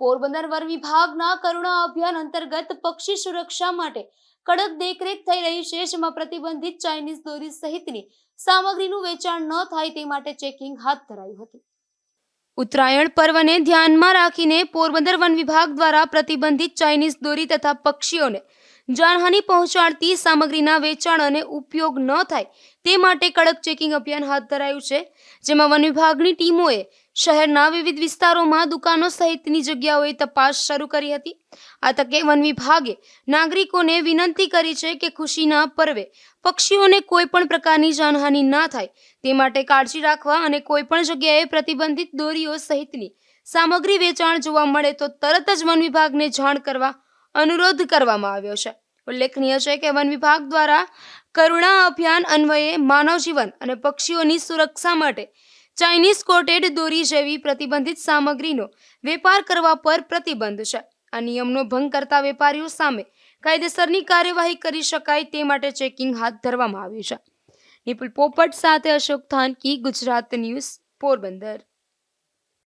Porbandar one વિભાગના કરુણા અભિયાન અંતર્ગત પક્ષી સુરક્ષા માટે કડક દેખરેખ થઈ રહી છે, જેમાં પ્રતિબંધિત ચાઇનીઝ દોરી સહિતની સામગ્રીનું વેચાણ ન થાય તે માટે ચેકિંગ હાથ ધરાયું હતું. ઉત્તરાયણ પર્વને ધ્યાનમાં રાખીને પોરબંદર વન વિભાગ દ્વારા પ્રતિબંધિત ચાઇનીઝ દોરી તથા પક્ષીઓને જાનહાનિ પહોંચાડતી સામગ્રીના વેચાણ અને ઉપયોગ ન થાય તે માટે કડક ચેકિંગ અભિયાન હાથ ધરાયું છે, જેમાં વન વિભાગની ટીમોએ શહેરના વિવિધ વિસ્તારોમાં દુકાનો સહિતની જગ્યાઓએ તપાસ શરૂ કરી હતી. આ તકે વન વિભાગે નાગરિકોને વિનંતી કરી છે કે ખુશીના પર્વે, પક્ષીઓને કોઈ પણ પ્રકારની જાનહાનિ ના થાય, તે માટે કાળજી રાખવા અને કોઈ પણ જગ્યાએ પ્રતિબંધિત દોરીઓ સહિતની સામગ્રી વેચાણ જોવા મળે તો તરત જ વન વિભાગને જાણ કરવા અનુરોધ કરવામાં આવ્યો છે. ઉલ્લેખનીય છે કે વન વિભાગ દ્વારા કરુણા અભિયાન અન્વયે માનવ જીવન અને પક્ષીઓની સુરક્ષા માટે ચાઇનીઝ કોટેડ દોરી જેવી પ્રતિબંધિત સામગ્રીનો વેપાર કરવા પર પ્રતિબંધ છે. આ નિયમનો ભંગ કરતા વેપારીઓ સામે કાયદેસરની કાર્યવાહી કરી શકાય તે માટે ચેકિંગ હાથ ધરવામાં આવ્યું છે. નિપુલ પોપટ સાથે અશોક થાનકી, ગુજરાત ન્યૂઝ, પોરબંદર.